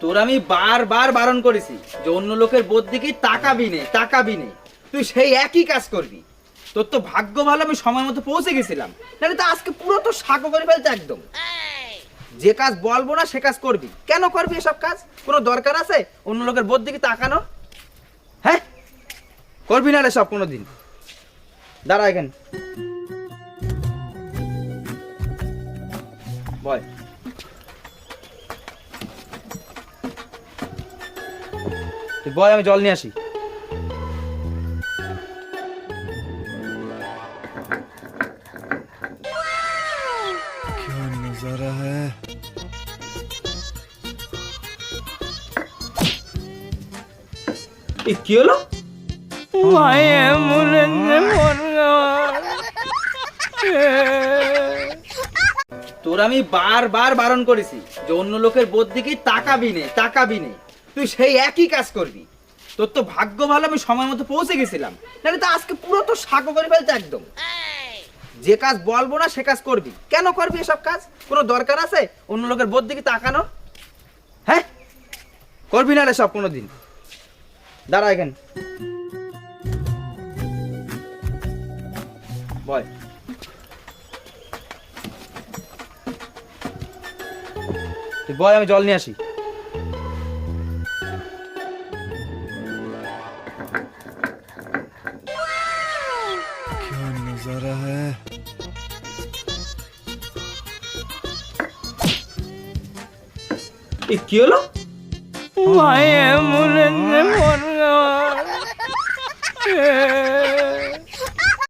তোর আমি বারবার বারণ করেছি যে অন্য লোকের বোধ দিকে তাকাবি নে তাকাবি নে। তুই সেই একই কাজ করবি। তোর তো ভাগ্য ভালো, আমি সময় মতো পৌঁছে গেছিলাম। নাহলে তো আজকে পুরো তো সাকো করে ফেলতে একদম। যে কাজ বলব না, সে কাজ করবি। কেন করবি এসব কাজ? কোনো দরকার আছে? অন্য লোকের বোধ দিকে তাকানো? হ্যাঁ? করবি না রে সব কোনো দিন দাঁড়া এখানে। বয়। তুই বয় আমি জল নিয়ে আসি क्या नजारा है এ কি হলো ভাই অ্যাম্বুলেন্সে ফোন তোর আমি বারবার বারণ করেছি যে অন্য লোকের বোধ দিকে তাকাবি নে তাকাবি নে তুই সেই একই কাজ করবি। তোর তো ভাগ্য ভালো, আমি সময় মতো পৌঁছে গেছিলাম। নাহলে তো আজকে পুরো তো সাকো করে ফেলতে একদম। যে কাজ বলব না, সে কাজ করবি। কেন করবি এসব কাজ? কোনো দরকার আছে? অন্য লোকের বোধ দিকে তাকানো? হ্যাঁ? করবি না রে সব কোনো দিন দাঁড়া এখানে। বয়। তুই বয়, আমি জল নিয়ে আসি। এ কি হলো? ভাই অ্যাম্বুলেন্সে ফোন